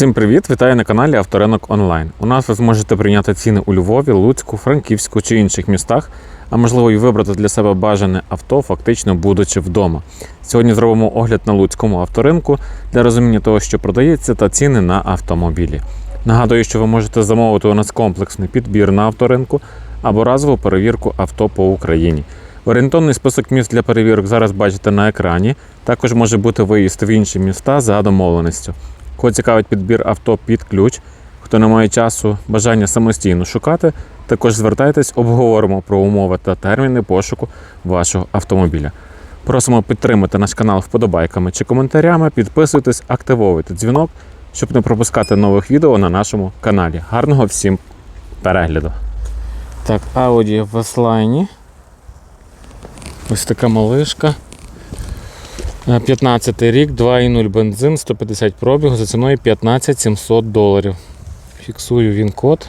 Всім привіт! Вітаю на каналі Авторинок Онлайн. У нас ви зможете прийняти ціни у Львові, Луцьку, Франківську чи інших містах, а можливо і вибрати для себе бажане авто, фактично будучи вдома. Сьогодні зробимо огляд на Луцькому авторинку для розуміння того, що продається, та ціни на автомобілі. Нагадую, що ви можете замовити у нас комплексний підбір на авторинку або разову перевірку авто по Україні. Орієнтовний список міст для перевірок зараз бачите на екрані. Також може бути виїзд в інші міста за домовленістю. Кого цікавить підбір авто під ключ, хто не має часу, бажання самостійно шукати, також звертайтесь, обговоримо про умови та терміни пошуку вашого автомобіля. Просимо підтримати наш канал вподобайками чи коментарями, підписуйтесь, активовуйте дзвінок, щоб не пропускати нових відео на нашому каналі. Гарного всім перегляду! Так, Audi в S-Line. Ось така малишка. Е, 15 рік, 2,0 бензин, 150 пробігу за ціною 15 700 доларів. Фіксую він код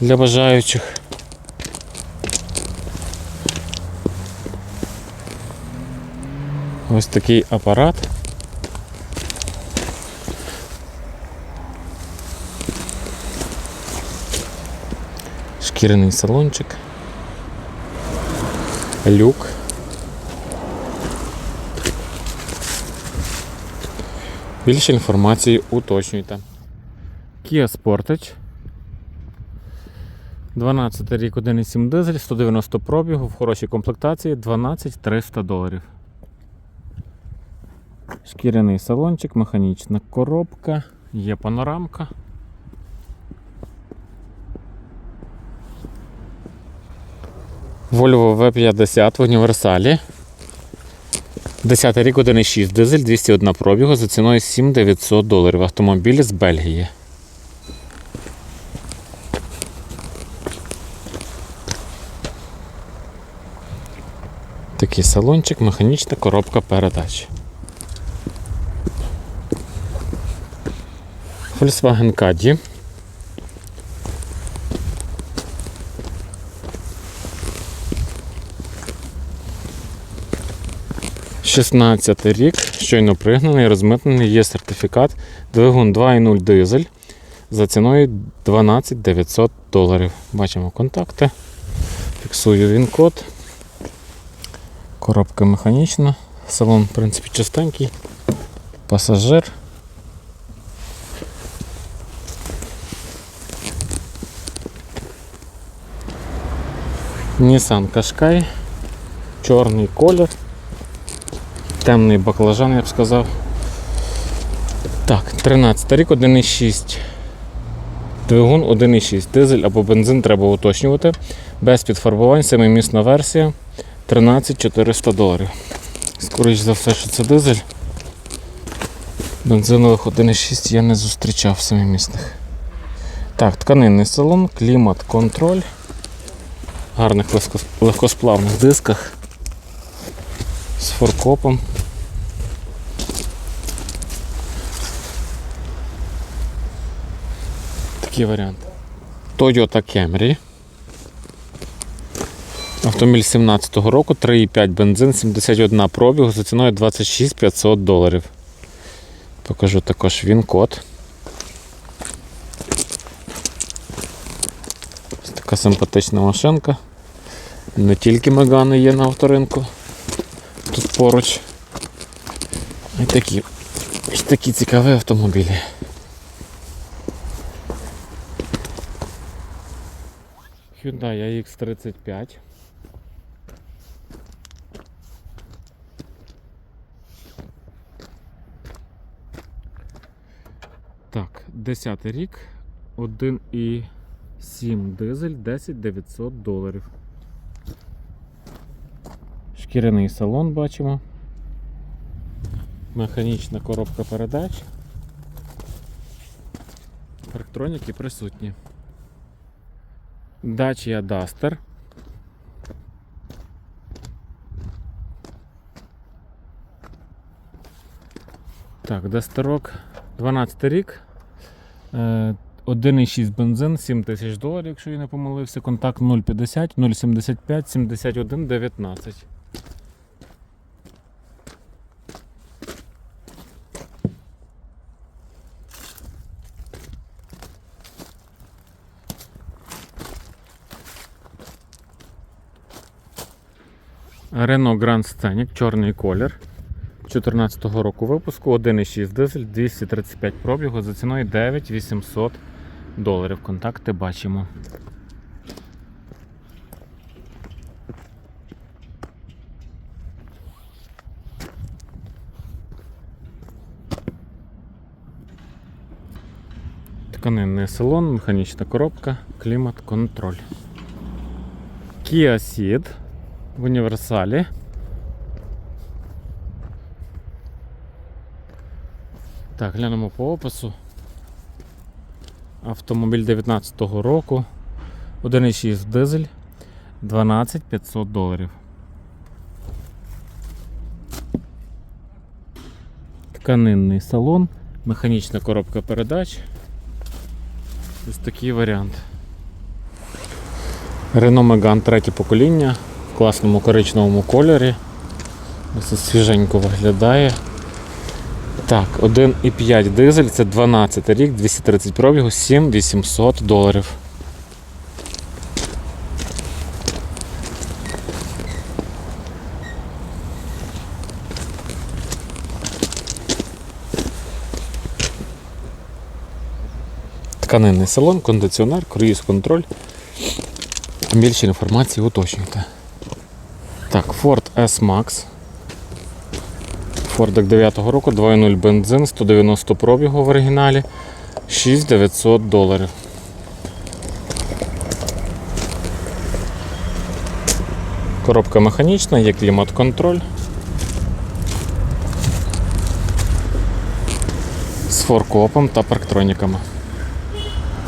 для бажаючих. Ось такий апарат. Шкіряний салончик. Люк. Більше інформації уточнюйте. Kia Sportage. 12 рік 1,7 дизель, 190 пробігу в хорошій комплектації 12 300 доларів. Шкіряний салончик, механічна коробка, є панорамка. Volvo V50 в універсалі. 10 рік 1,6 дизель, 201 пробігу за ціною 7900 доларів. Автомобіль з Бельгії. Такий салончик, механічна коробка передач. Volkswagen Caddy. – 16 рік, щойно пригнаний, розмитнений, є сертифікат, двигун 2.0 дизель за ціною 12 900 доларів. Бачимо контакти. Фіксую він код. Коробка механічна. Салон, в принципі, чистенький. Пасажир. Nissan Qashqai. Чорний колір. Темний баклажан, я б сказав. Так, 13 рік, 1,6. Двигун 1,6. Дизель або бензин треба уточнювати. Без підфарбувань, семимісна версія. 13 400 доларів. Скоріше за все, що це дизель. Бензинових 1,6 я не зустрічав семимісних. Так, тканинний салон, клімат, контроль. Гарних легкосплавних дисках. З форкопом. Такий варіант. Toyota Camry. Автомобіль 17-го року, 3,5 бензин, 71 пробігу за ціною 26 500 доларів. Покажу також він код. Ось така симпатична машинка. Не тільки Мегани є на авторинку. Тут поруч. І такі, і такі цікаві автомобілі. Hyundai AX35. Так, 10 рік, 1,7 дизель, 10 900 доларів. Шкіряний салон бачимо. Механічна коробка передач. Електроніки присутні. Dacia Duster. Так, Дастерок 12 рік. Е, 1,6 бензин, 7 тисяч доларів, якщо я не помилився. Контакт 050 075 71 19. Renault Grand Scenic, чорний колір. 2014 року випуску, 1,6 дизель, 235 пробігу за ціною 9800 доларів. Контакти бачимо. Тканинний салон, механічна коробка, клімат, контроль. Kia Ceed в універсалі. Так, глянемо по опису. Автомобіль 19-го року. 1,6 дизель 12 500 доларів. Тканинний салон, механічна коробка передач. Ось такий варіант. Renault Megane третє покоління класному коричневому кольорі. Ось свіженько виглядає. Так, 1,5 дизель, це 12 рік, 230 пробігу, 7800 доларів. Тканинний салон, кондиціонер, круїз контроль. Більше інформації уточнюйте. Так, Ford S-Max. Фордик 9-го року, 2.0 бензин, 190 пробігу в оригіналі, 6900 доларів. Коробка механічна, є клімат-контроль. З форкопом та парктроніками.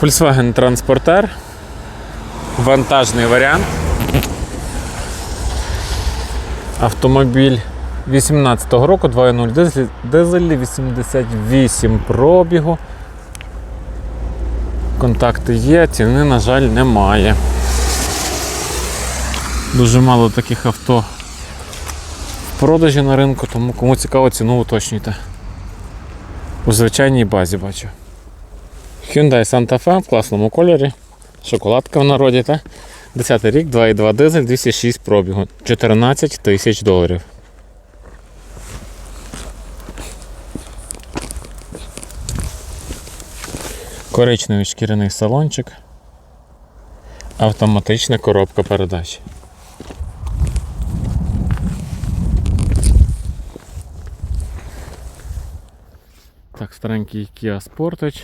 Volkswagen Transporter. Вантажний варіант. Автомобіль 18-го року, 2.0 дизель, дизель 88 пробігу. Контакти є, ціни, на жаль, немає. Дуже мало таких авто в продажі на ринку, тому кому цікаво, ціну уточнюйте. У звичайній базі бачу. Hyundai Santa Fe в класному кольорі. Шоколадка в народі, та? 10 рік, 2,2 дизель, 206 пробігу, 14 тисяч доларів. Коричневий шкіряний салончик. Автоматична коробка передач. Так, старенький Kia Sportage.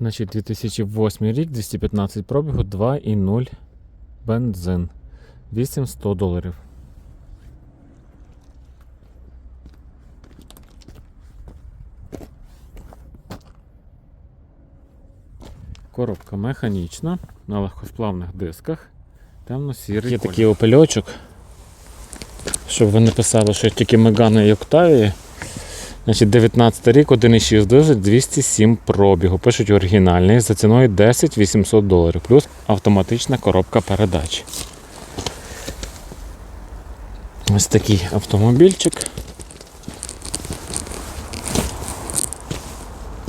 Значить, 2008 рік, 215 пробігу, 2,0 бензин. 800 доларів. Коробка механічна на легкосплавних дисках. Темно-сірий. Є такий опельочок. Щоб ви не писали, що тільки Мегани і Октавії. Значить, 19 рік, 1,6 дизель, 207 пробігу. Пишуть оригінальний за ціною 10 800 доларів. Плюс автоматична коробка передач. Ось такий автомобільчик.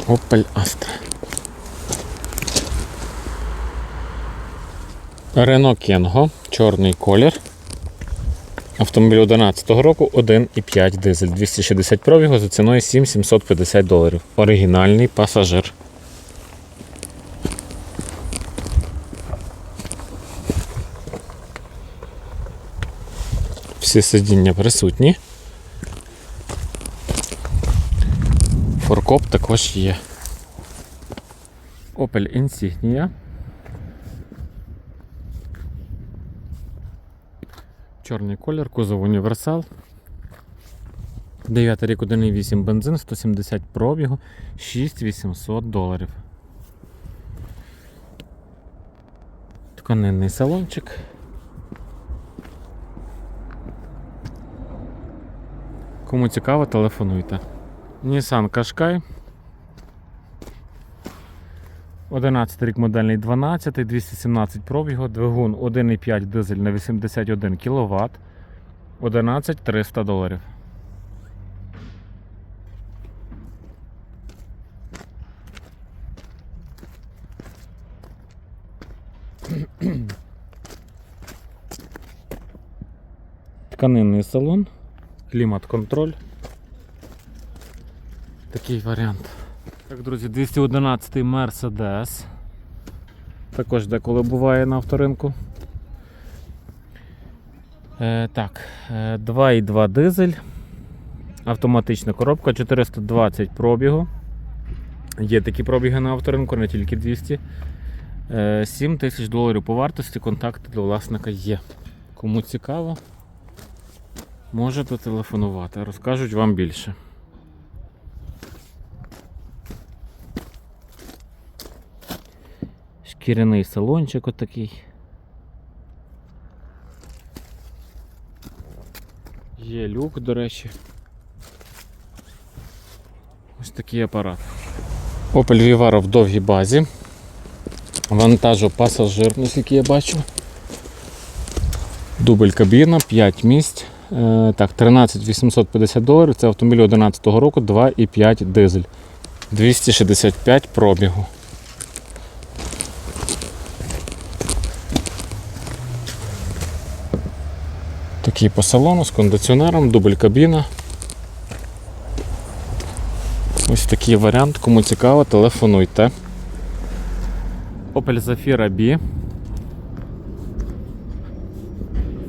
Opel Astra. Renault Kengo, чорний колір. Автомобіль 11 року 1,5 дизель, 260 пробігу за ціною 7750 доларів. Оригінальний пасажир. Всі сидіння присутні. Форкоп також є. Opel Insignia. Чорний колір, кузов універсал. 9 рік 1,8 бензин, 170 пробігу, 6800 доларів. Тканинний салончик. Кому цікаво, телефонуйте. Nissan Qashqai. 11 рік модельний 12, 217 пробігу, двигун 1,5 дизель на 81 кВт, 11 300 доларів. Тканинний салон, клімат-контроль. Такий варіант. Так, друзі, 211 Mercedes. Також деколи буває на авторинку. Е, так, е, 2,2 дизель. Автоматична коробка, 420 пробігу. Є такі пробіги на авторинку, не тільки 200. Е, 7 тисяч доларів по вартості, контакти до власника є. Кому цікаво, можете телефонувати, розкажуть вам більше. Шкіряний салончик отакий. Є люк, до речі. Ось такий апарат. Opel Vivaro в довгій базі. Вантажу пасажир, наскільки я бачу. Дубль кабіна, 5 місць. Е, так, 13 850 доларів. Це автомобіль 2011 року, 2,5 дизель. 265 пробігу. Такий по салону з кондиціонером, дубль кабіна. Ось такий варіант. Кому цікаво, телефонуйте. Opel Zafira B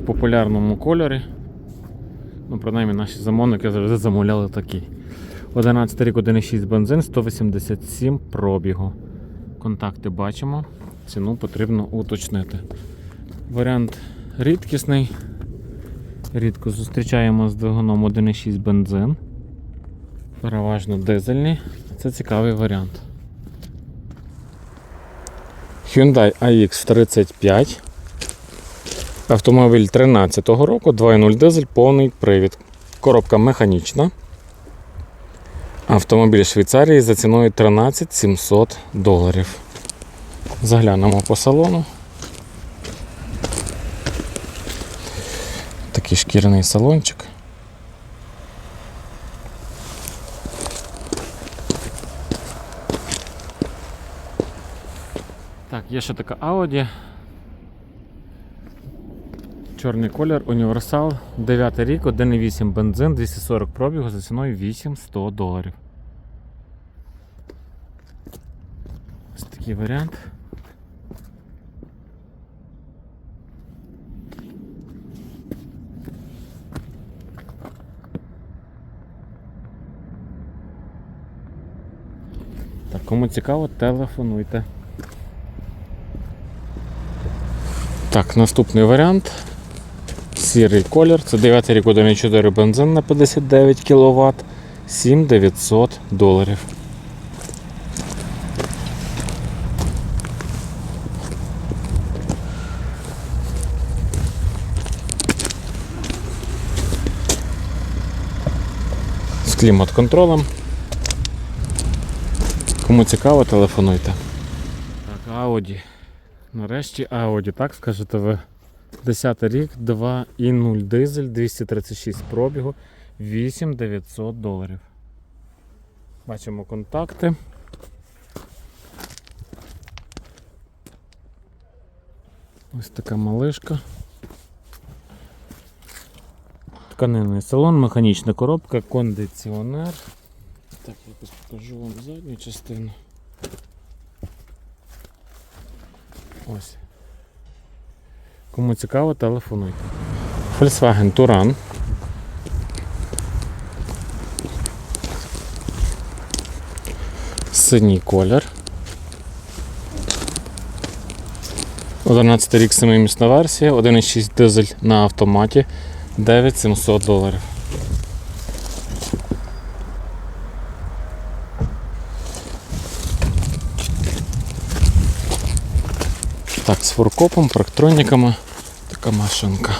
в популярному кольорі. Ну, принаймні наші замовники завжди замовляли такий. 11 рік 1,6 бензин, 187 пробігу. Контакти бачимо, ціну потрібно уточнити. Варіант рідкісний. Рідко зустрічаємо з двигуном 1,6 бензин. Переважно дизельні. Це цікавий варіант. Hyundai AX35. Автомобіль 13 року, 2.0 дизель, повний привід. Коробка механічна. Автомобіль Швейцарії за ціною 13 700 доларів. Заглянемо по салону. Такий шкіряний салончик. Так, є ще така Audi. Чорний колір, універсал, 9 рік, 1,8 бензин, 240 пробігу за ціною 800 доларів. Ось такий варіант. Так, кому цікаво, телефонуйте. Так, наступний варіант. Сірий колір. Це 9 рік 1,4 бензин на 59 кВт. 7900 доларів. З клімат-контролем. Кому цікаво, телефонуйте. Так, Audi. Нарешті Audi, так скажете ви. 10 рік, 2,0 дизель, 236 пробігу, 8900 доларів. Бачимо контакти. Ось така малишка. Тканинний салон, механічна коробка, кондиціонер. Так, якось покажу вам задню частину. Ось. Кому цікаво, телефонуйте. Volkswagen Touran. Синій колір. 11 рік 7-місна версія, 1,6 дизель на автоматі, 9700 доларів. Так, з фуркопом, парктроніками. Така машинка.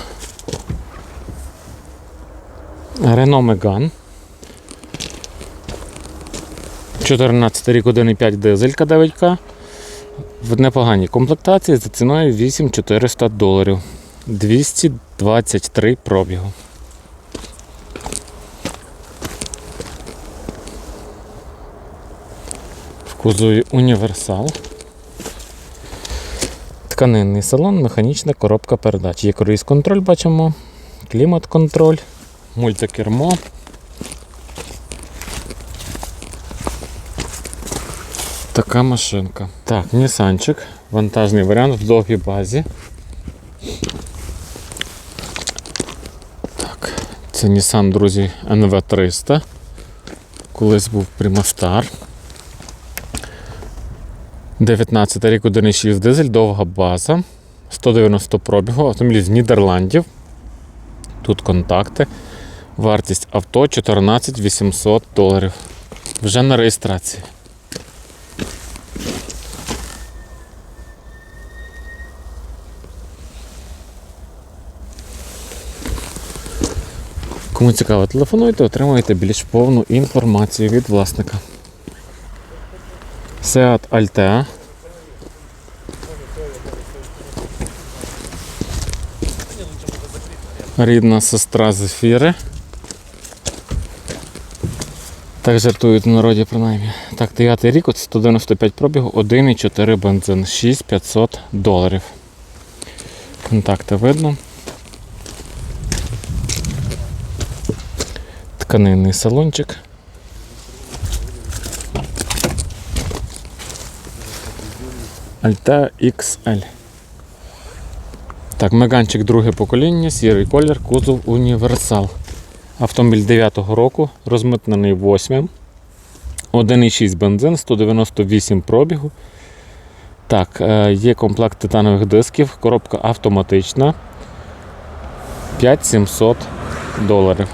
Renault Megane. 14 рік 1,5 дизелька 9К. В непоганій комплектації за ціною 8400 доларів. 223 пробігу. В кузові універсал. Тканинний салон, механічна коробка передач. Є круїз контроль, бачимо. клімат-контроль, мультикермо. Така машинка. Так, Нісанчик, вантажний варіант в довгій базі. Так, це Nissan, друзі, NV300. Колись був Примастар. 19 рік 1,6 дизель, довга база. 190 пробігу, автомобіль з Нідерландів. Тут контакти. Вартість авто 14 800 доларів. Вже на реєстрації. Кому цікаво, телефонуйте, отримуєте більш повну інформацію від власника. Seat Altea. Рідна сестра Зефіри. Так жартують в народі принаймні. Так, 9 рік, от 195 пробігу, 1,4 бензин, 6500 доларів. Контакти видно. Тканинний салончик. Альта XL. Так, меганчик друге покоління, сірий колір, кузов універсал. Автомобіль 9-го року, розмитнений 8. 1,6 бензин, 198 пробігу. Так, е, є комплект титанових дисків, коробка автоматична. 5700 доларів.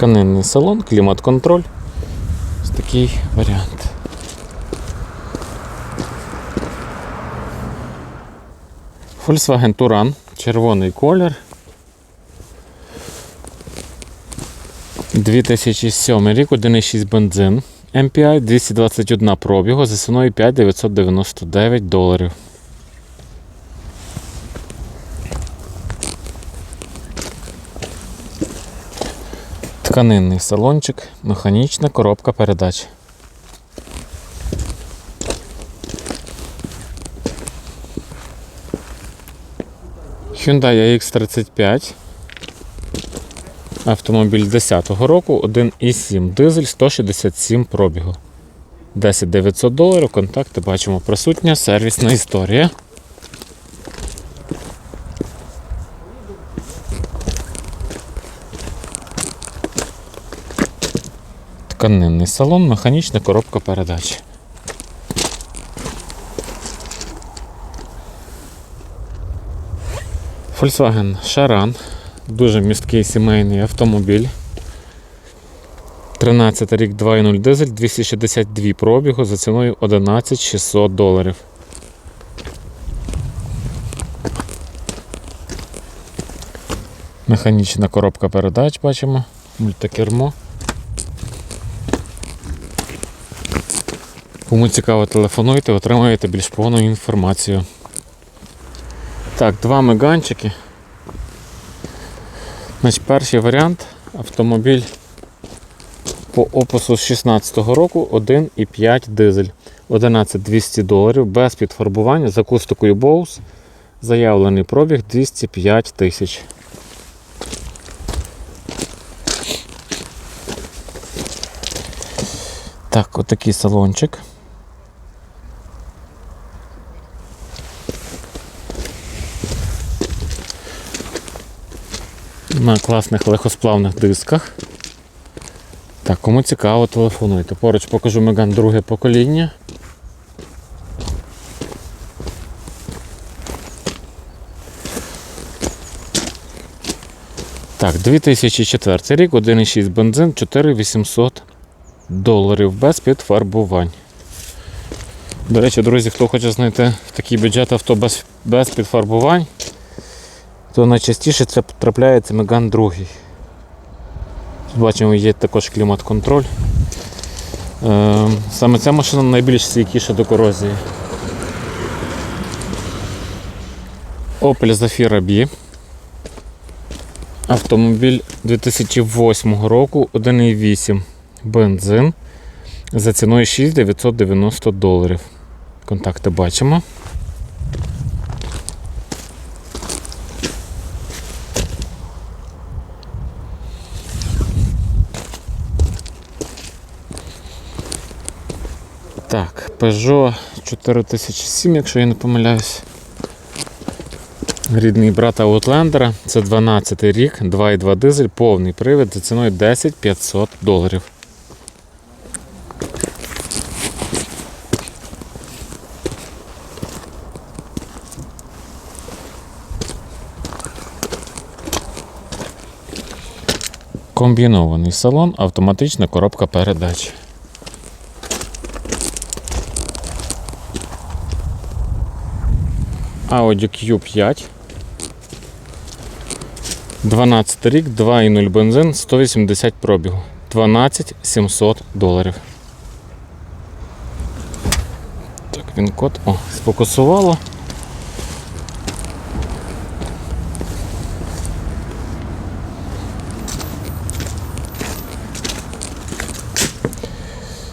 Тканинний салон, клімат-контроль. Ось такий варіант. Volkswagen Touran, червоний колір. 2007 рік, 1,6 бензин. MPI 221 пробігу за ціною 5999 доларів. Тканинний салончик, механічна коробка передач. Hyundai X35. Автомобіль 10-го року, 1,7 дизель, 167 пробігу. 10 900 доларів, контакти бачимо присутня, сервісна історія. Тканинний салон, механічна коробка передач. Volkswagen Charan. Дуже місткий сімейний автомобіль. 13 рік 2.0 дизель, 262 пробігу за ціною 11 600 доларів. Механічна коробка передач бачимо, мультикермо. Кому цікаво, телефонуйте, отримаєте більш повну інформацію. Так, два меганчики. Значить, перший варіант автомобіль по опису з 16-го року 1,5 дизель. 11200 доларів без підфарбування з акустикою Bose. Заявлений пробіг 205 тисяч. Так, отакий салончик. На класних легкосплавних дисках. Так, кому цікаво, телефонуйте. Поруч покажу Меган друге покоління. Так, 2004 рік, 1,6 бензин, 4800 доларів без підфарбувань. До речі, друзі, хто хоче знайти такий бюджет авто без, без підфарбувань, то найчастіше це трапляється Меган 2. Тут бачимо, є також клімат-контроль. Е, Саме ця машина найбільш стійкіша до корозії. Opel Zafira B. Автомобіль 2008 року 1,8. бензин за ціною 6990 доларів. Контакти бачимо. Так, Peugeot 4007, якщо я не помиляюсь. Рідний брат Outlander. Це 12 рік, 2,2 дизель, повний привід за ціною 10 500 доларів. Комбінований салон, автоматична коробка передач. Audi Q5. 12 рік, 2,0 бензин, 180 пробігу. 12 700 доларів. Так, він код. О, сфокусувало.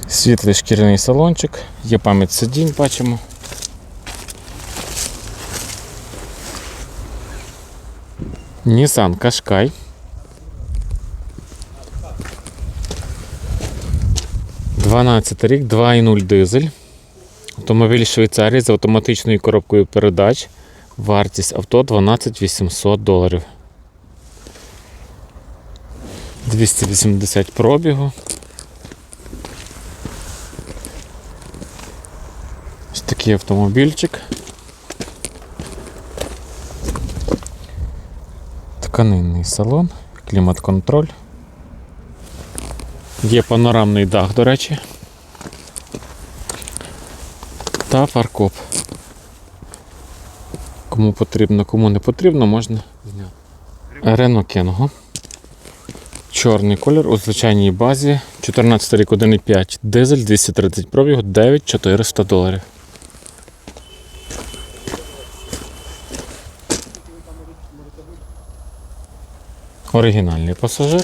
Світлий шкіряний салончик, є пам'ять сидінь, бачимо. Nissan Qashqai. Дванадцятий рік, 2,0 дизель. Автомобіль Швейцарії з автоматичною коробкою передач. Вартість авто 12 800 доларів. 280 пробігу. Ось такий автомобільчик. Тканинний салон, клімат-контроль. Є панорамний дах, до речі. Та фаркоп. Кому потрібно, кому не потрібно, можна зняти. Рено Кенго. Чорний колір у звичайній базі. 14 рік 1,5 дизель, 230 пробігу, 9400 доларів. Оригінальний пасажир.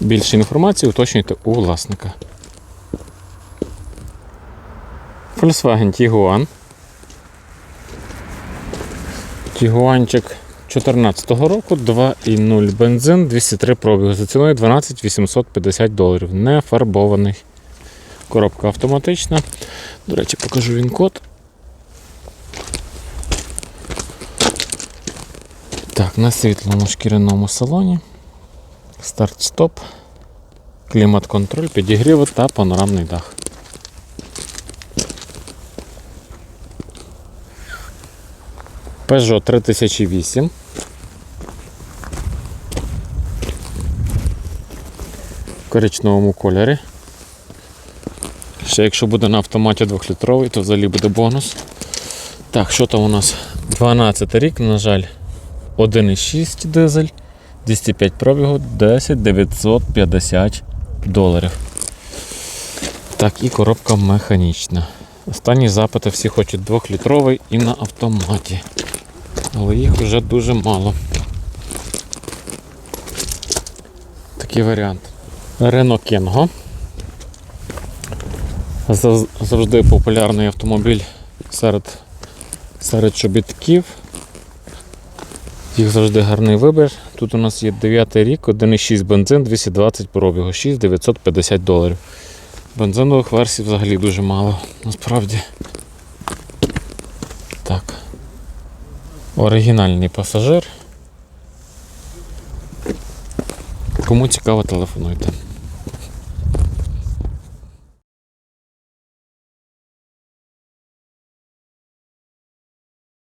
Більше інформації уточнюйте у власника. Volkswagen Tiguan. Тігуанчик 2014 року, 2,0 бензин, 203 пробігу за ціною 12 850 доларів. Не фарбований. Коробка автоматична. До речі, покажу він код. Так, на світлому шкіряному салоні. Старт-стоп, клімат-контроль, підігріви та панорамний дах. Peugeot 3008. В коричневому кольорі. Ще якщо буде на автоматі 2-літровий, то взагалі буде бонус. Так, що там у нас? 12 рік, на жаль, 1,6 дизель, 205 пробігу, 10 950 доларів. Так, і коробка механічна. Останні запити всі хочуть 2-літровий і на автоматі. Але їх вже дуже мало. Такий варіант. Renault Kengo. Завжди популярний автомобіль серед, серед чобітків. Їх завжди гарний вибір. Тут у нас є 9 рік, 1,6 бензин, 220 пробігу, 6 950 доларів. Бензинових версій взагалі дуже мало, насправді. Так. Оригінальний пасажир. Кому цікаво, телефонуйте.